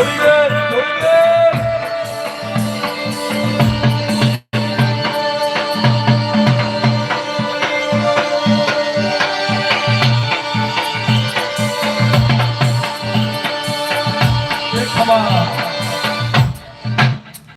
Oliver. 가마